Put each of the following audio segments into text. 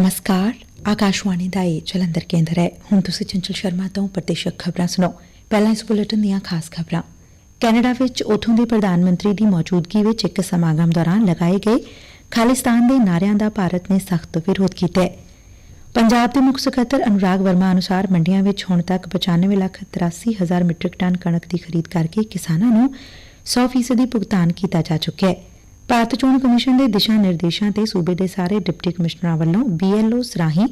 ਨਮਸਕਾਰ ਆਕਾਸ਼ਵਾਣੀ ਦਾ ਇਹ ਜਲੰਧਰ ਕੇਂਦਰ ਹੈ ਹੁਣ ਤੁਸੀਂ ਚੰਚਲ ਸ਼ਰਮਾ ਤੋਂ ਪ੍ਰਤੀਸ਼ਕ ਖਬਰਾਂ ਸੁਣੋ ਪਹਿਲਾਂ ਇਸ ਬੁਲੇਟਿਨ ਦੀਆਂ ਖਾਸ ਖਬਰਾਂ ਕੈਨੇਡਾ ਵਿੱਚ ਉਥੋਂ ਦੇ ਪ੍ਰਧਾਨ ਮੰਤਰੀ ਦੀ ਮੌਜੂਦਗੀ ਵਿੱਚ ਇੱਕ ਸਮਾਗਮ ਦੌਰਾਨ ਲਗਾਏ ਗਏ ਖਾਲਿਸਤਾਨ ਦੇ ਨਾਰਿਆਂ ਦਾ ਭਾਰਤ ਨੇ ਸਖਤ ਵਿਰੋਧ ਕੀਤਾ ਹੈ ਪੰਜਾਬ ਦੇ ਮੁੱਖ ਸਕੱਤਰ ਅਨੁਰਾਗ ਵਰਮਾ ਅਨੁਸਾਰ ਮੰਡੀਆਂ ਵਿੱਚ ਹੁਣ ਤੱਕ 95 ਲੱਖ 83 ਹਜ਼ਾਰ ਮੀਟ੍ਰਿਕ ਟਨ ਕਣਕ ਦੀ ਖਰੀਦ ਕਰਕੇ ਕਿਸਾਨਾਂ ਨੂੰ 100% ਭੁਗਤਾਨ ਕੀਤਾ ਜਾ ਚੁੱਕਿਆ ਹੈ ਭਾਰਤ ਚੋਣ ਕਮਿਸ਼ਨ ਦੇ ਦਿਸ਼ਾ ਨਿਰਦੇਸ਼ਾਂ ਤੇ ਸੂਬੇ ਦੇ ਸਾਰੇ ਡਿਪਟੀ ਕਮਿਸ਼ਨਰਾਂ ਵੱਲੋਂ ਬੀਐਲਓ ਰਾਹੀਂ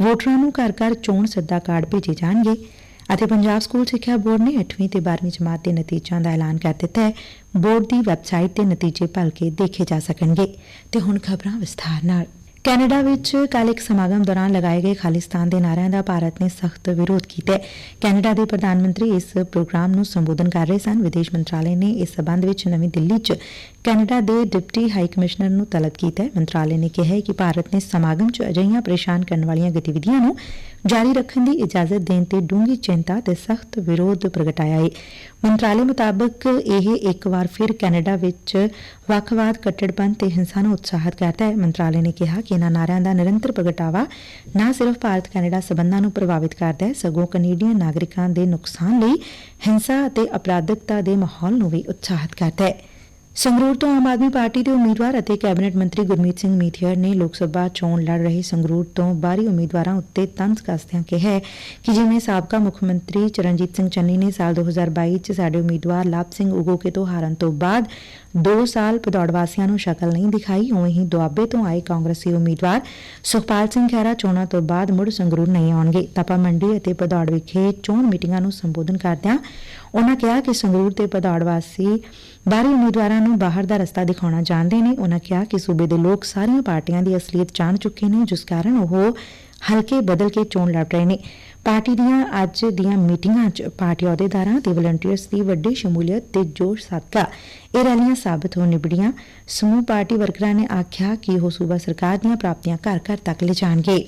ਵੋਟਰਾਂ ਨੂੰ ਘਰ ਘਰ ਚੋਣ ਸੱਦਾ ਕਾਰਡ ਭੇਜੇ ਜਾਣਗੇ ਅਤੇ ਪੰਜਾਬ ਸਕੂਲ ਸਿੱਖਿਆ ਬੋਰਡ ਨੇ 8ਵੀਂ ਤੇ 12ਵੀਂ ਜਮਾਤ ਦੇ ਨਤੀਜਿਆਂ ਦਾ ਐਲਾਨ ਕਰ ਦਿੱਤਾ ਹੈ। ਬੋਰਡ ਦੀ ਵੈਬਸਾਈਟ ਤੇ ਨਤੀਜੇ ਭਲਕੇ ਦੇਖੇ ਜਾ ਸਕਣਗੇ। ਤੇ ਹੁਣ ਖਬਰਾਂ ਵਿਸਥਾਰ ਨਾਲ। ਕੈਨੇਡਾ ਵਿੱਚ ਕੱਲ ਇੱਕ ਸਮਾਗਮ ਦੌਰਾਨ ਲਗਾਏ ਗਏ ਖਾਲਿਸਤਾਨ ਦੇ ਨਾਰਿਆਂ ਦਾ ਭਾਰਤ ਨੇ ਸਖਤ ਵਿਰੋਧ ਕੀਤਾ ਹੈ। ਕੈਨੇਡਾ ਦੇ ਪ੍ਰਧਾਨ ਮੰਤਰੀ ਇਸ ਪ੍ਰੋਗਰਾਮ ਨੂੰ ਸੰਬੋਧਨ ਕਰ ਰਹੇ ਸਨ। ਵਿਦੇਸ਼ ਮੰਤਰਾਲੇ ਨੇ ਇਸ ਸਬੰਧ ਵਿੱਚ ਨਵੀਂ ਦਿੱਲੀ 'ਚ ਕੈਨੇਡਾ ਦੇ ਡਿਪਟੀ ਹਾਈ ਕਮਿਸ਼ਨਰ ਨੂੰ ਤਲਬ ਕੀਤਾ ਹੈ। ਮੰਤਰਾਲੇ ਨੇ ਕਿਹਾ ਹੈ ਕਿ ਭਾਰਤ ਨੇ ਸਮਾਗਮ 'ਚ ਅਜਿਹੀਆਂ ਪਰੇਸ਼ਾਨ ਕਰਨ ਵਾਲੀਆਂ ਗਤੀਵਿਧੀਆਂ ਨੂੰ ਜਾਰੀ ਰੱਖਣ ਦੀ ਇਜਾਜ਼ਤ ਦੇਣ ਤੇ ਡੂੰਘੀ ਚਿੰਤਾ ਤੇ ਸਖਤ ਵਿਰੋਧ ਪ੍ਰਗਟਾਇਆ ਹੈ। ਮੰਤਰਾਲੇ ਮੁਤਾਬਕ ਇਹ ਇੱਕ ਵਾਰ ਫਿਰ ਕੈਨੇਡਾ ਵਿੱਚ ਵੱਖਵਾਦ ਕੱਟੜਪੰਥ ਤੇ ਹਿੰਸਾ ਨੂੰ ਉਤਸ਼ਾਹਿਤ ਕਰਦਾ ਹੈ। ਮੰਤਰਾਲੇ ਨੇ ਕਿਹਾ ਕਿ ਇਨ੍ਹਾਂ ਨਾਰਿਆਂ ਦਾ ਨਿਰੰਤਰ ਪ੍ਰਗਟਾਵਾ ਨਾ ਸਿਰਫ ਭਾਰਤ ਕੈਨੇਡਾ ਸਬੰਧਾਂ ਨੂੰ ਪ੍ਰਭਾਵਿਤ ਕਰਦਾ ਹੈ, ਸਗੋਂ ਕੈਨੇਡੀਅਨ ਨਾਗਰਿਕਾਂ ਦੇ ਨੁਕਸਾਨ ਲਈ ਹਿੰਸਾ ਅਤੇ ਅਪਰਾਧਿਕਤਾ ਦੇ ਮਾਹੌਲ ਨੂੰ ਵੀ ਉਤਸ਼ਾਹਿਤ ਕਰਦਾ ਹੈ। ਸੰਗਰੂਰ ਤੋਂ ਆਮ ਆਦਮੀ ਪਾਰਟੀ ਦੇ ਉਮੀਦਵਾਰ ਅਤੇ ਕੈਬਨਿਟ ਮੰਤਰੀ ਗੁਰਮੀਤ ਸਿੰਘ ਮੀਥੀਅਰ ਨੇ ਲੋਕ ਸਭਾ ਚੋਣ ਲੜ ਰਹੇ ਸੰਗਰੂਰ ਤੋਂ ਬਾਹਰੀ ਉਮੀਦਵਾਰਾਂ ਉੱਤੇ ਤੰਜ਼ ਕੱਸਦਿਆਂ ਕਿਹਾ ਕਿ ਜਿਵੇਂ ਸਾਬਕਾ ਮੁੱਖ ਮੰਤਰੀ ਚਰਨਜੀਤ ਸਿੰਘ ਚੰਨੀ ਨੇ ਸਾਲ 2022 ਚ ਸਾਡੇ ਉਮੀਦਵਾਰ ਲਾਭ ਸਿੰਘ ਉਗੋਕੇ ਤੋਂ ਹਾਰਨ ਤੋਂ ਬਾਅਦ 2 ਸਾਲ ਪਦੌੜ ਵਾਸੀਆਂ ਨੂੰ ਸ਼ਕਲ ਨਹੀਂ ਦਿਖਾਈ, ਉਵੇਂ ਹੀ ਦੁਆਬੇ ਤੋਂ ਆਏ ਕਾਂਗਰਸੀ ਉਮੀਦਵਾਰ ਸੁਖਪਾਲ ਸਿੰਘ ਖਹਿਰਾ ਚੋਣਾਂ ਤੋਂ ਬਾਅਦ ਮੁੜ ਸੰਗਰੂਰ ਨਹੀਂ ਆਉਣਗੇ। ਤਪਾ ਮੰਡੀ ਅਤੇ ਪਦੌੜ ਵਿਖੇ ਚੋਣ ਮੀਟਿੰਗਾਂ ਨੂੰ ਸੰਬੋਧਨ ਕਰਦਿਆਂ ਉਨ੍ਹਾਂ ਕਿਹਾ ਕਿ ਸੰਗਰੂਰ ਤੇ ਪਦੌੜ ਵਾਸੀ ਬਾਹਰੀ ਉਮੀਦਵਾਰਾਂ ਨੂੰ ਬਾਹਰ ਦਾ ਰਸਤਾ ਦਿਖਾਉਣਾ ਜਾਣਦੇ ਨੇ। ਉਨ੍ਹਾਂ ਕਿਹਾ ਕਿ ਸੂਬੇ ਦੇ ਲੋਕ ਸਾਰੀਆਂ ਪਾਰਟੀਆਂ ਦੀ ਅਸਲੀਅਤ ਜਾਣ ਚੁੱਕੇ ਨੇ, ਜਿਸ ਕਾਰਨ ਉਹ ਹਲਕੇ ਬਦਲ ਕੇ ਚੋਣ ਲੜ ਰਹੇ ਨੇ। ਪਾਰਟੀ ਦੀਆਂ ਅੱਜ ਦੀਆਂ ਮੀਟਿੰਗਾਂ 'ਚ ਪਾਰਟੀ ਅਹੁਦੇਦਾਰਾਂ ਤੇ ਵਲੰਟੀਅਰਸ ਦੀ ਵੱਡੀ ਸ਼ਮੂਲੀਅਤ ਤੇ ਜੋਸ਼ ਸਦਕਾ ਇਹ ਰੈਲੀਆਂ ਸਾਬਤ ਹੋ ਨਿਬੜੀਆਂ। ਸਮੂਹ ਪਾਰਟੀ ਵਰਕਰਾਂ ਨੇ ਆਖਿਆ ਕਿ ਉਹ ਸੂਬਾ ਸਰਕਾਰ ਦੀਆਂ ਪ੍ਰਾਪਤੀਆਂ ਘਰ ਘਰ ਤੱਕ ਲਿਜਾਣਗੇ।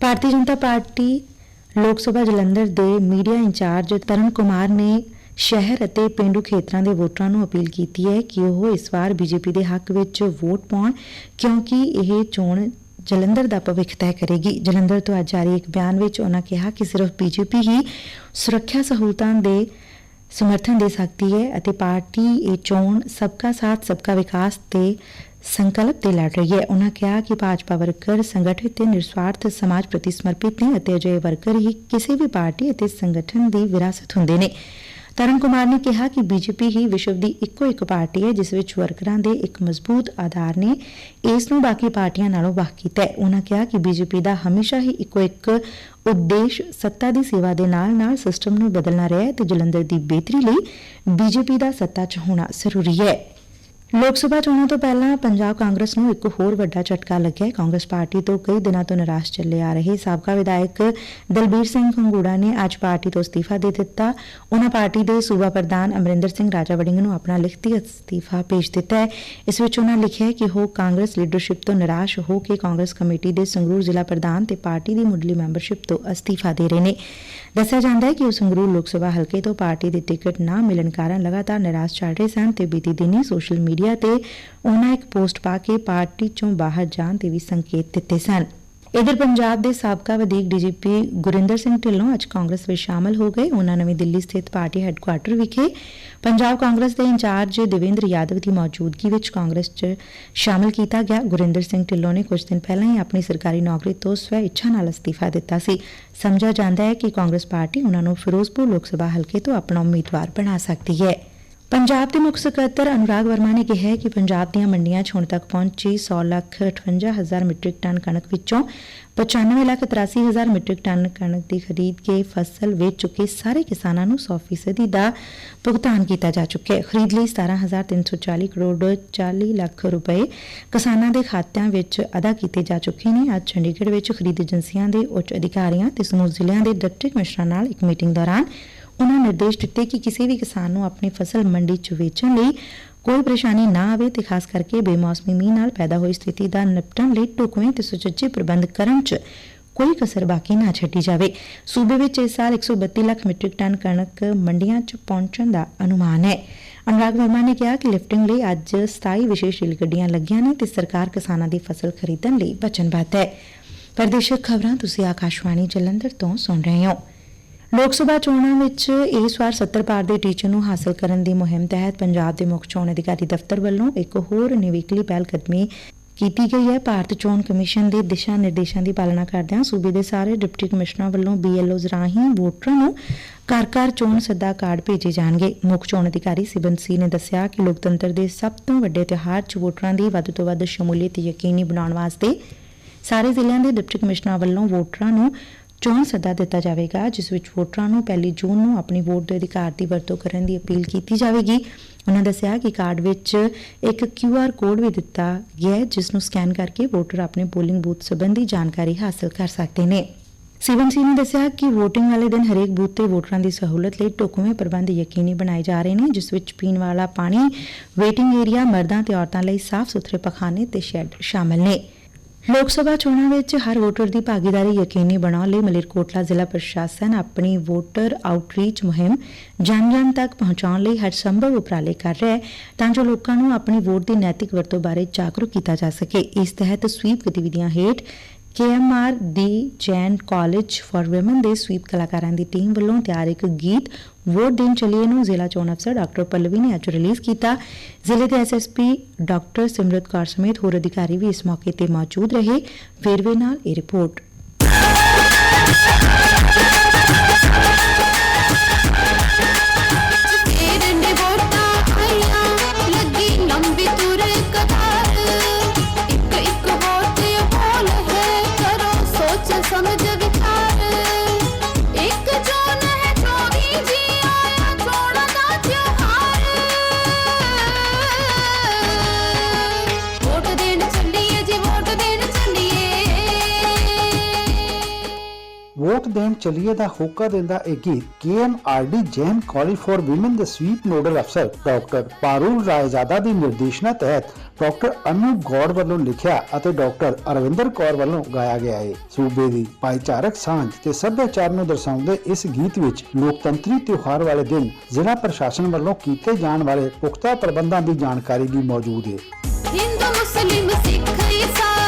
ਭਾਰਤੀ ਜਨਤਾ ਪਾਰਟੀ ਲੋਕ ਸਭਾ ਜਲੰਧਰ ਦੇ ਮੀਡੀਆ ਇੰਚਾਰਜ ਤਰਨ ਕੁਮਾਰ ਨੇ ਸ਼ਹਿਰ ਅਤੇ ਪਿੰਡੂ ਖੇਤਰਾਂ ਦੇ ਵੋਟਰਾਂ ਨੂੰ ਅਪੀਲ ਕੀਤੀ ਹੈ ਕਿ ਉਹ ਇਸ ਵਾਰ ਬੀਜੇਪੀ ਦੇ ਹੱਕ ਵਿੱਚ ਵੋਟ ਪਾਉਣ, ਕਿਉਂਕਿ ਇਹ ਚੋਣ ਜਲੰਧਰ ਦਾ ਭਵਿੱਖ ਤੈਅ ਕਰੇਗੀ। ਜਲੰਧਰ ਤੋਂ ਅੱਜ ਜਾਰੀ ਇੱਕ ਬਿਆਨ ਵਿੱਚ ਉਹਨਾਂ ਕਿਹਾ ਕਿ ਸਿਰਫ ਬੀਜੇਪੀ ਹੀ ਸੁਰੱਖਿਆ ਸਹੂਲਤਾਂ ਦੇ ਸਮਰਥਨ ਦੇ ਸਕਦੀ ਹੈ ਅਤੇ ਪਾਰਟੀ ਇਹ ਚੋਣ ਸਬਕਾ ਸਾਥ, ਸਬਕਾ ਵਿਕਾਸ ਤੇ ਸੰਕਲਪ ਤੇ ਲੜ ਰਹੀ ਹੈ। ਉਹਨਾਂ ਕਿਹਾ ਕਿ ਭਾਜਪਾ ਵਰਕਰ, ਸੰਗਠਿਤ ਤੇ ਨਿਰਸਵਾਰਥ ਸਮਾਜ ਪ੍ਰਤੀ ਸਮਰਪਿਤ ਨੇ ਅਤੇ ਅਜਿਹੇ ਵਰਕਰ ਹੀ ਕਿਸੇ ਵੀ ਪਾਰਟੀ ਅਤੇ ਸੰਗਠਨ ਦੀ ਵਿਰਾਸਤ ਹੁੰਦੇ ਨੇ। ਤਰਨ ਕੁਮਾਰ ਨੇ ਕਿਹਾ ਕਿ ਬੀਜੇਪੀ ਹੀ ਵਿਸ਼ਵ ਦੀ ਇੱਕੋ ਇੱਕ ਪਾਰਟੀ ਹੈ, ਜਿਸ ਵਿੱਚ ਵਰਕਰਾਂ ਦੇ ਇੱਕ ਮਜ਼ਬੂਤ ਆਧਾਰ ਨੇ ਇਸ ਨੂੰ ਬਾਕੀ ਪਾਰਟੀਆਂ ਨਾਲੋਂ ਵੱਖ ਕੀਤਾ ਹੈ। ਉਹਨਾਂ ਕਿਹਾ ਕਿ ਬੀਜੇਪੀ ਦਾ ਹਮੇਸ਼ਾ ਹੀ ਇੱਕੋ ਇੱਕ ਉਦੇਸ਼ ਸੱਤਾ ਦੀ ਸੇਵਾ ਦੇ ਨਾਲ-ਨਾਲ ਸਿਸਟਮ ਨੂੰ ਬਦਲਣਾ ਰਿਹਾ ਹੈ ਤੇ ਜਲੰਧਰ ਦੀ ਬਿਹਤਰੀ ਲਈ ਬੀਜੇਪੀ ਦਾ ਸੱਤਾ 'ਚ ਹੋਣਾ ਜ਼ਰੂਰੀ ਹੈ। ਲੋਕ ਸਭਾ ਚੋਣਾਂ ਤੋਂ ਪਹਿਲਾਂ ਪੰਜਾਬ ਕਾਂਗਰਸ ਨੂੰ ਇੱਕ ਹੋਰ ਵੱਡਾ ਝਟਕਾ ਲੱਗਿਆ। ਹੈ ਕਾਂਗਰਸ ਪਾਰਟੀ ਤੋਂ ਕਈ ਦਿਨਾਂ ਤੋਂ ਨਿਰਾਸ਼ ਚੱਲੇ ਆ ਰਹੇ ਸਾਬਕਾ ਵਿਧਾਇਕ ਦਲਬੀਰ ਸਿੰਘ ਖੰਗੂੜਾ ਨੇ ਅੱਜ ਪਾਰਟੀ ਤੋਂ ਅਸਤੀਫਾ ਦੇ ਦਿੱਤਾ। ਉਹਨਾਂ ਪਾਰਟੀ ਦੇ ਸੂਬਾ ਪ੍ਰਧਾਨ ਅਮਰਿੰਦਰ ਸਿੰਘ ਰਾਜਾ ਵੜਿੰਗ ਨੂੰ ਆਪਣਾ ਲਿਖਤੀ ਅਸਤੀਫਾ ਭੇਜ ਦਿੱਤਾ ਹੈ। ਇਸ ਵਿੱਚ ਉਹਨਾਂ ਲਿਖਿਆ ਹੈ ਕਿ ਉਹ ਕਾਂਗਰਸ ਲੀਡਰਸ਼ਿਪ ਤੋਂ ਨਿਰਾਸ਼ ਹੋ ਕੇ ਕਾਂਗਰਸ ਕਮੇਟੀ ਦੇ ਸੰਗਰੂਰ ਜ਼ਿਲ੍ਹਾ ਪ੍ਰਧਾਨ ਤੇ ਪਾਰਟੀ ਦੀ ਮੁੱਢਲੀ ਮੈਂਬਰਸ਼ਿਪ ਤੋਂ ਅਸਤੀਫਾ ਦੇ ਰਹੇ ਨੇ। ਦੱਸਿਆ ਜਾਂਦਾ ਹੈ ਕਿ ਉਹ ਸੰਗਰੂਰ ਲੋਕ ਸਭਾ ਹਲਕੇ ਤੋਂ ਪਾਰਟੀ ਦੀ ਟਿਕਟ ਨਾ ਮਿਲਣ ਕਾਰਨ ਲਗਾਤਾਰ ਨਿਰਾਸ਼ ਚੱਲ ਰਹੇ ਸਨ ਤੇ ਬੀਤੀ ਦਿਨੀ ਸੋਸ਼ਲ ਮੀਡੀਆ ਤੇ ਉਹਨਾਂ ਇੱਕ ਪੋਸਟ ਪਾ ਕੇ ਪਾਰਟੀ ਚੋਂ ਬਾਹਰ ਜਾਣ ਦੇ ਵੀ ਸੰਕੇਤ ਦਿੱਤੇ ਸਨ। ਇਧਰ ਪੰਜਾਬ ਦੇ ਸਾਬਕਾ ਵਧੀਕ ਡੀਜੀਪੀ ਗੁਰਿੰਦਰ ਸਿੰਘ ਢਿੱਲੋਂ ਅੱਜ ਕਾਂਗਰਸ ਵਿੱਚ ਸ਼ਾਮਲ ਹੋ ਗਏ। ਉਹਨਾਂ ਨਵੀਂ ਦਿੱਲੀ ਸਥਿਤ ਪਾਰਟੀ ਹੈੱਡਕੁਆਰਟਰ ਵਿਖੇ ਪੰਜਾਬ ਕਾਂਗਰਸ ਦੇ ਇੰਚਾਰਜ ਦੇਵੇਂਦਰ ਯਾਦਵ ਦੀ ਮੌਜੂਦਗੀ ਵਿੱਚ ਕਾਂਗਰਸ 'ਚ ਸ਼ਾਮਲ ਕੀਤਾ ਗਿਆ। ਗੁਰਿੰਦਰ ਸਿੰਘ ਢਿੱਲੋਂ ਨੇ ਕੁਝ ਦਿਨ ਪਹਿਲਾਂ ਹੀ ਆਪਣੀ ਸਰਕਾਰੀ ਨੌਕਰੀ ਤੋਂ ਸਵੈ ਇੱਛਾ ਨਾਲ ਅਸਤੀਫਾ ਦਿੱਤਾ ਸੀ। ਸਮਝਿਆ ਜਾਂਦਾ ਹੈ ਕਿ ਕਾਂਗਰਸ ਪਾਰਟੀ ਉਹਨਾਂ ਨੂੰ ਫਿਰੋਜ਼ਪੁਰ ਲੋਕ ਸਭਾ ਹਲਕੇ ਤੋਂ ਆਪਣਾ ਉਮੀਦਵਾਰ ਬਣਾ ਸਕਦੀ ਹੈ। ਪੰਜਾਬ ਦੇ ਮੁੱਖ ਸਕੱਤਰ ਅਨੁਰਾਗ ਵਰਮਾ ਨੇ ਕਿਹਾ ਕਿ ਪੰਜਾਬ ਦੀਆਂ ਮੰਡੀਆਂ 'ਚ ਹੁਣ ਤੱਕ ਪਹੁੰਚੀ 100 ਲੱਖ 58 ਹਜ਼ਾਰ ਮੀਟ੍ਰਿਕ ਟਨ ਕਣਕ ਵਿੱਚੋਂ 95 ਲੱਖ 83 ਹਜ਼ਾਰ ਮੀਟ੍ਰਿਕ ਟਨ ਕਣਕ ਦੀ ਖਰੀਦ ਕੇ ਫਸਲ ਵੇਚ ਚੁੱਕੇ ਸਾਰੇ ਕਿਸਾਨਾਂ ਨੂੰ 100% ਦਾ ਭੁਗਤਾਨ ਕੀਤਾ ਜਾ ਚੁੱਕਾ ਹੈ। ਖਰੀਦ ਲਈ 17340 ਕਰੋੜ 40 ਲੱਖ ਰੁਪਏ ਕਿਸਾਨਾਂ ਦੇ ਖਾਤਿਆਂ ਵਿੱਚ ਅਦਾ ਕੀਤੇ ਜਾ ਚੁੱਕੇ ਨੇ। ਅੱਜ ਚੰਡੀਗੜ੍ਹ ਵਿੱਚ ਖਰੀਦ ਏਜੰਸੀਆਂ ਦੇ ਉੱਚ ਅਧਿਕਾਰੀਆਂ ਤੇ ਸਮੂਹ ਜ਼ਿਲ੍ਹਿਆਂ ਦੇ ਡਿਪਟੀ ਕਮਿਸ਼ਨਰਾਂ ਨਾਲ ਇੱਕ ਮੀਟਿੰਗ ਦੌਰਾਨ ਉਨ੍ਹਾਂ ਨਿਰਦੇਸ਼ ਦਿੱਤੇ ਕਿ ਕਿਸੇ ਵੀ ਕਿਸਾਨ ਨੂੰ ਆਪਣੀ ਫਸਲ ਮੰਡੀ 'ਚ ਵੇਚਣ ਲਈ ਕੋਈ ਪਰੇਸ਼ਾਨੀ ਨਾ ਆਵੇ ਤੇ ਖਾਸ ਕਰਕੇ ਬੇਮੌਸਮੀ ਮੀਂਹ ਨਾਲ ਪੈਦਾ ਹੋਈ ਸਥਿਤੀ ਦਾ ਨਿਪਟਣ ਲਈ ਢੁਕਵੇਂ ਤੇ ਸੁਚੱਜੇ ਪ੍ਰਬੰਧ ਕਰਨ 'ਚ ਕੋਈ ਕਸਰ ਬਾਕੀ ਨਾ ਛੱਡੀ ਜਾਵੇ। ਸੂਬੇ ਵਿੱਚ ਇਸ ਸਾਲ 132 ਲੱਖ ਮੀਟ੍ਰਿਕ ਟਨ ਕਣਕ ਮੰਡੀਆਂ 'ਚ ਪਹੁੰਚਣ ਦਾ ਅਨੁਮਾਨ ਹੈ। ਅਨੁਰਾਗ ਵਰਮਾ ਨੇ ਕਿਹਾ ਕਿ ਲਿਫਟਿੰਗ ਲਈ ਅੱਜ 27 ਵਿਸ਼ੇਸ਼ ਰੇਲ ਗੱਡੀਆਂ ਲੱਗੀਆਂ ਨੇ ਤੇ ਸਰਕਾਰ ਕਿਸਾਨਾਂ ਦੀ ਫਸਲ ਖਰੀਦਣ ਲਈ ਵਚਨਬੱਧ ਹੈ। ਪ੍ਰਦੇਸ਼ਕ ਖਬਰਾਂ ਤੁਸੀਂ ਆਕਾਸ਼ਵਾਣੀ ਜਲੰਧਰ ਤੋਂ ਸੁਣ ਰਹੇ ਹੋ। ਲੋਕ ਸਭਾ ਚੋਣਾਂ ਵਿੱਚ ਇਸ ਵਾਰ 70 ਪਾਰ ਦੇ ਟੀਚੇ ਨੂੰ ਹਾਸਲ ਕਰਨ ਦੀ ਮੁਹਿੰਮ ਤਹਿਤ ਪੰਜਾਬ ਦੇ ਮੁੱਖ ਚੋਣ ਅਧਿਕਾਰੀ ਦਫ਼ਤਰ ਵੱਲੋਂ ਇੱਕ ਹੋਰ ਨਿਵੇਕਲੀ ਪਹਿਲ ਕਦਮੀ ਕੀਤੀ ਗਈ ਹੈ। ਭਾਰਤ ਚੋਣ ਕਮਿਸ਼ਨ ਦੇ ਦਿਸ਼ਾ ਨਿਰਦੇਸ਼ਾਂ ਦੀ ਪਾਲਣਾ ਕਰਦਿਆਂ ਸੂਬੇ ਦੇ ਸਾਰੇ ਡਿਪਟੀ ਕਮਿਸ਼ਨਰਾਂ ਵੱਲੋਂ ਬੀਐਲਓਜ਼ ਰਾਹੀਂ ਵੋਟਰਾਂ ਨੂੰ ਘਰ ਘਰ ਚੋਣ ਸੱਦਾ ਕਾਰਡ ਭੇਜੇ ਜਾਣਗੇ। ਮੁੱਖ ਚੋਣ ਅਧਿਕਾਰੀ ਸਿਬਨ ਸੀ ਨੇ ਦੱਸਿਆ ਕਿ ਲੋਕਤੰਤਰ ਦੇ ਸਭ ਤੋਂ ਵੱਡੇ ਤਿਉਹਾਰ 'ਚ ਵੋਟਰਾਂ ਦੀ ਵੱਧ ਤੋਂ ਵੱਧ ਸ਼ਮੂਲੀਅਤ ਯਕੀਨੀ ਬਣਾਉਣ ਵਾਸਤੇ ਸਾਰੇ ਜ਼ਿਲ੍ਹਿਆਂ ਦੇ ਡਿਪਟੀ ਕਮਿਸ਼ਨਰਾਂ ਵੱਲੋਂ ਵੋਟਰਾਂ ਨੂੰ ਚੋਣ ਸੱਦਾ ਦਿੱਤਾ ਜਾਵੇਗਾ, ਜਿਸ ਵਿੱਚ ਵੋਟਰਾਂ ਨੂੰ ਪਹਿਲੀ ਜੂਨ ਨੂੰ ਆਪਣੀ ਵੋਟ ਦੇ ਅਧਿਕਾਰ ਦੀ ਵਰਤੋਂ ਕਰਨ ਦੀ ਅਪੀਲ ਕੀਤੀ ਜਾਵੇਗੀ। ਉਹਨਾਂ ਦੱਸਿਆ ਕਿ ਕਾਰਡ ਵਿੱਚ ਇੱਕ QR ਕੋਡ ਵੀ ਦਿੱਤਾ ਗਿਆ ਹੈ, ਜਿਸ ਨੂੰ ਸਕੈਨ ਕਰਕੇ ਵੋਟਰ ਆਪਣੇ ਪੋਲਿੰਗ ਬੂਥ ਸੰਬੰਧੀ ਜਾਣਕਾਰੀ ਹਾਸਲ ਕਰ ਸਕਦੇ ਨੇ। ਸੀਵਨ ਸਿੰਘ ਨੇ ਦੱਸਿਆ ਕਿ VOTING ਵਾਲੇ ਦਿਨ ਹਰੇਕ ਬੂਥ ਤੇ ਵੋਟਰਾਂ ਦੀ ਸਹੂਲਤ ਲਈ ਢੁਕਵੇਂ ਪ੍ਰਬੰਧ ਯਕੀਨੀ ਬਣਾਏ ਜਾ ਰਹੇ ਨੇ, ਜਿਸ ਵਿੱਚ ਪੀਣ ਵਾਲਾ ਪਾਣੀ, ਵੇਟਿੰਗ ਏਰੀਆ, ਮਰਦਾਂ ਤੇ ਔਰਤਾਂ ਲਈ ਸਾਫ਼ ਸੁਥਰੇ ਪਖਾਨੇ ਤੇ ਸ਼ੈੱਡ ਸ਼ਾਮਲ ਨੇ। ਲੋਕ ਸਭਾ ਚੋਣਾਂ ਵਿੱਚ ਹਰ ਵੋਟਰ ਦੀ ਭਾਗੀਦਾਰੀ ਯਕੀਨੀ ਬਣਾਉਣ ਲਈ ਮਲੇਰਕੋਟਲਾ ਜ਼ਿਲ੍ਹਾ ਪ੍ਰਸ਼ਾਸਨ ਆਪਣੀ ਵੋਟਰ ਆਊਟਰੀਚ ਮੁਹਿੰਮ ਜਨ-ਜਨ ਤੱਕ ਪਹੁੰਚਾਉਣ ਲਈ ਹਰ ਸੰਭਵ ਉਪਰਾਲੇ ਕਰ ਰਿਹਾ ਹੈ ਤਾਂ ਜੋ ਲੋਕਾਂ ਨੂੰ ਆਪਣੀ ਵੋਟ ਦੀ ਨੈਤਿਕ ਵਰਤੋਂ ਬਾਰੇ ਜਾਗਰੂਕ ਕੀਤਾ ਜਾ ਸਕੇ। ਇਸ ਤਹਿਤ ਸਵੀਪ ਗਤੀਵਿਧੀਆਂ ਹੇਠ ਕੇਐਮਆਰ ਦੀ ਜੈਨ ਕਾਲਜ ਫਾਰ ਔਮਨ ਦੇ ਸਵੀਪ ਕਲਾਕਾਰਾਂ ਦੀ ਟੀਮ ਵੱਲੋਂ ਤਿਆਰ ਇੱਕ ਗੀਤ ਵੋਟ ਦੇਣ ਚਲੀਏ ਨੂੰ ਜ਼ਿਲ੍ਹਾ ਚੋਣ ਅਫਸਰ ਡਾਕਟਰ ਪੱਲਵੀ ਨੇ ਅੱਜ ਰਿਲੀਜ਼ ਕੀਤਾ ਜ਼ਿਲ੍ਹੇ ਦੇ ਐਸਐਸਪੀ ਡਾਕਟਰ ਸਿਮਰਤ ਕੌਰ ਸਮੇਤ ਹੋਰ ਅਧਿਕਾਰੀ ਵੀ ਇਸ ਮੌਕੇ ਤੇ ਮੌਜੂਦ ਰਹੇ ਵੇਰਵੇ ਨਾਲ ਇਹ ਰਿਪੋਰਟ ਵੋਟ ਦੇਣ ਚਲੀਏ ਦਾ ਹੋਕਾ ਦਿੰਦਾ ਇਹ ਗੀਤ KMRD Jain college for women ਦੇ ਸਵੀਪ ਨੋਡਲ ਅਫਸਰ ਡਾਕਟਰ ਪਾਰੂਲ ਰਾਇਜ਼ਾਦਾ ਦੀ ਨਿਰਦੇਸ਼ਨਾ ਤਹਿਤ ਡਾਕਟਰ ਅਨੂ ਗੌੜ ਵੱਲੋਂ ਲਿਖਿਆ ਅਤੇ ਡਾਕਟਰ ਅਰਵਿੰਦਰ ਕੌਰ ਵੱਲੋਂ ਗਾਇਆ ਗਿਆ ਹੈ ਸੂਬੇ ਦੀ ਭਾਈਚਾਰਕ ਸਾਂਝ ਤੇ ਸੱਭਿਆਚਾਰ ਨੂੰ ਦਰਸਾਉਂਦੇ ਇਸ ਗੀਤ ਵਿੱਚ ਲੋਕਤੰਤਰੀ ਤਿਉਹਾਰ ਵਾਲੇ ਦਿਨ ਜ਼ਿਲ੍ਹਾ ਪ੍ਰਸ਼ਾਸਨ ਵੱਲੋਂ ਕੀਤੇ ਜਾਣ ਵਾਲੇ ਪੁਖਤਾ ਪ੍ਰਬੰਧਾਂ ਦੀ ਜਾਣਕਾਰੀ ਵੀ ਮੌਜੂਦ ਹੈ ਹਿੰਦੂ ਮੁਸਲਿਮ ਸਿੱਖ ਈਸਾਈ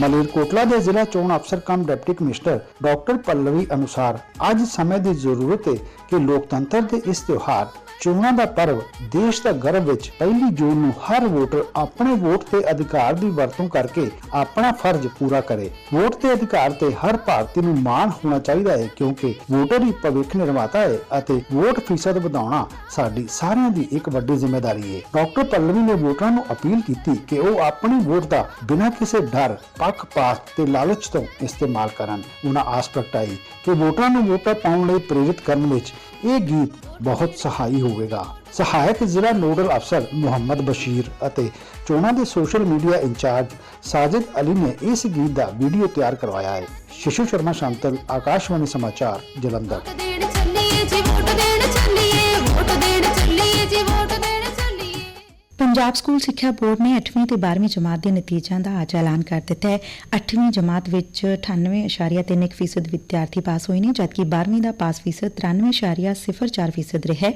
ਮਲੇਰਕੋਟਲਾ ਦੇ ਜ਼ਿਲ੍ਹਾ ਚੋਣ ਅਫਸਰ cum deputy commissioner doctor Pallavi ਅਨੁਸਾਰ ਅੱਜ ਸਮੇਂ ਦੀ ਜ਼ਰੂਰਤ ਹੈ ਕਿ ਲੋਕਤੰਤਰ ਦੇ ਇਸ ਤਿਉਹਾਰ ਚੋਣਾਂ ਦਾ ਪਰਵ ਦੇਸ਼ ਦਾ ਗਰਭ ਵਿੱਚ ਪਹਿਲੀ ਜੂਨ ਨੂੰ ਹਰ ਵੋਟਰ ਆਪਣੇ ਵੋਟ ਦੇ ਅਧਿਕਾਰ ਦੀ ਵਰਤੋਂ ਕਰਕੇ ਆਪਣਾ ਫਰਜ਼ ਪੂਰਾ ਕਰੇ। ਵੋਟ ਦੇ ਅਧਿਕਾਰ ਤੇ ਹਰ ਭਾਰਤੀ ਨੂੰ ਮਾਣ ਹੋਣਾ ਚਾਹੀਦਾ ਹੈ ਕਿਉਂਕਿ ਵੋਟਰ ਹੀ ਭਵਿੱਖ ਨਿਰਮਾਤਾ ਹੈ ਅਤੇ ਵੋਟ ਫੀਸਦ ਵਧਾਉਣਾ ਸਾਡੀ ਸਾਰਿਆਂ ਦੀ ਇੱਕ ਵੱਡੀ ਜ਼ਿੰਮੇਵਾਰੀ ਹੈ। ਡਾਕਟਰ ਪੱਲਵੀ ਨੇ ਵੋਟਰਾਂ ਨੂੰ ਅਪੀਲ ਕੀਤੀ ਕਿ ਉਹ ਆਪਣੀ ਵੋਟ ਦਾ ਬਿਨਾਂ ਕਿਸੇ ਡਰ, ਪੱਖਪਾਤ ਤੇ ਲਾਲਚ ਤੋਂ ਇਸਤੇਮਾਲ ਕਰਨ। ਉਹਨਾਂ ਆਸ ਪ੍ਰਗਟਾਈ ਕਿ ਵੋਟਰਾਂ ਨੂੰ ਵੋਟਾਂ ਪਾਉਣ ਲਈ ਪ੍ਰੇਰਿਤ ਕਰਨ ਵਿੱਚ ਇਹ ਗੀਤ ਬਹੁਤ ਸਹਾਈ ਹੋਵੇਗਾ। ਸਹਾਇਕ ਜ਼ਿਲ੍ਹਾ ਨੋਡਲ ਅਫਸਰ ਮੁਹੰਮਦ ਬਸ਼ੀਰ ਅਤੇ ਚੋਣਾਂ ਦੇ social media incharge Sajid Ali ਨੇ ਇਸ ਗੀਤ ਦਾ ਵੀਡੀਓ ਤਿਆਰ ਕਰਵਾਇਆ ਹੈ। ਸ਼ਿਸ਼ੂ ਸ਼ਰਮਾ ਸ਼ਾਂਤਲ, ਆਕਾਸ਼ਵਾਣੀ ਸਮਾਚਾਰ ਜਲੰਧਰ। ਪੰਜਾਬ ਸਕੂਲ ਸਿੱਖਿਆ ਬੋਰਡ ਨੇ 8ਵੀਂ ਤੇ 12ਵੀਂ ਜਮਾਤ ਦੇ ਨਤੀਜਿਆਂ ਦਾ ਅੱਜ ਐਲਾਨ ਕਰ ਦਿੱਤਾ ਹੈ। 8ਵੀਂ ਜਮਾਤ ਵਿੱਚ 98.31% ਵਿਦਿਆਰਥੀ ਪਾਸ ਹੋਏ ਨੇ, ਜਦਕਿ 12ਵੀਂ ਦਾ ਪਾਸ ਫੀਸਦ 93.04% ਰਿਹਾ ਹੈ।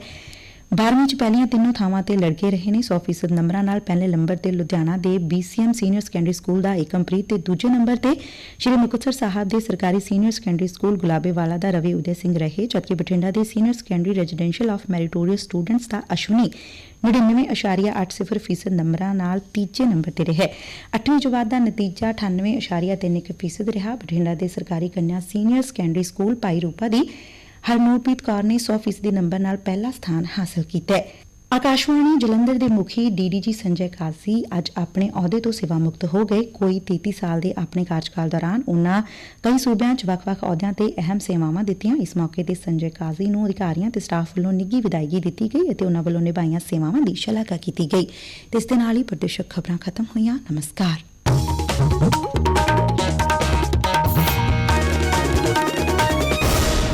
12ਵੀਂ ਚ ਪਹਿਲੀਆਂ ਤਿੰਨੋਂ ਥਾਵਾਂ ਤੇ ਲੜਕੇ ਰਹੇ ਨੇ। 100% ਨੰਬਰਾਂ ਨਾਲ ਪਹਿਲੇ ਨੰਬਰ ਤੇ ਲੁਧਿਆਣਾ ਦੇ BCM ਸੀਨੀਅਰ ਸੈਕੰਡਰੀ ਸਕੂਲ ਦਾ ਏਕਮਪ੍ਰੀਤ ਤੇ ਦੂਜੇ ਨੰਬਰ ਤੇ ਸ਼੍ਰੀ ਮੁਕਤਸਰ ਸਾਹਿਬ ਦੇ ਸਰਕਾਰੀ ਸੀਨੀਅਰ ਸੈਕੰਡਰੀ ਸਕੂਲ ਗੁਲਾਬੇਵਾਲਾ ਦਾ ਰਵੀ ਉਦੈ ਸਿੰਘ ਰਹੇ। ਜਦਕਿ ਬਠਿੰਡਾ ਦੇ senior secondary residential of meritorious students ਦਾ ਅਸ਼ਵਨੀ 99.80% ਨੰਬਰਾਂ ਨਾਲ ਤੀਜੇ ਨੰਬਰ ਤੇ ਰਿਹਾ। 8ਵੀਂ ਜਮਾਤ ਦਾ ਨਤੀਜਾ 98.31% ਰਿਹਾ। ਬਠਿੰਡਾ ਦੇ ਸਰਕਾਰੀ ਕੰਨਿਆ ਸੀਨੀਅਰ ਸੈਕੰਡਰੀ ਸਕੂਲ ਭਾਈ ਰੂਪਾ ਦੀ ਹਰਨੂਰਪ੍ਰੀਤ ਕੌਰ ਨੇ 100% ਨੰਬਰ ਨਾਲ ਪਹਿਲਾ ਸਥਾਨ ਹਾਸਲ ਕੀਤਾ ਹੈ। ਆਕਾਸ਼ਵਾਣੀ ਜਲੰਧਰ ਦੇ ਮੁਖੀ ਡੀਡੀਜੀ ਸੰਜੇ ਕਾਜ਼ੀ ਅੱਜ ਆਪਣੇ ਅਹੁਦੇ ਤੋਂ ਸੇਵਾ ਮੁਕਤ ਹੋ ਗਏ। ਕੋਈ 33 ਸਾਲ ਦੇ ਆਪਣੇ ਕਾਰਜਕਾਲ ਦੌਰਾਨ ਉਹਨਾਂ ਕਈ ਸੂਬਿਆਂ 'ਚ ਵੱਖ-ਵੱਖ ਅਹੁਦਿਆਂ ਤੇ ਅਹਿਮ ਸੇਵਾਵਾਂ ਦਿੱਤੀਆਂ। ਇਸ ਮੌਕੇ ਤੇ ਸੰਜੇ ਕਾਜ਼ੀ ਨੂੰ ਅਧਿਕਾਰੀਆਂ ਤੇ ਸਟਾਫ ਵੱਲੋਂ ਨਿੱਘੀ ਵਿਦਾਇਗੀ ਦਿੱਤੀ ਗਈ ਅਤੇ ਉਹਨਾਂ ਵੱਲੋਂ ਨਿਭਾਈਆਂ ਸੇਵਾਵਾਂ ਦੀ ਸ਼ਲਾਘਾ ਕੀਤੀ ਗਈ। ਤੇ ਇਸ ਦੇ ਨਾਲ ਹੀ ਪ੍ਰਦੇਸ਼ਕ ਖਬਰਾਂ ਖਤਮ ਹੋਈਆਂ। ਨਮਸਕਾਰ।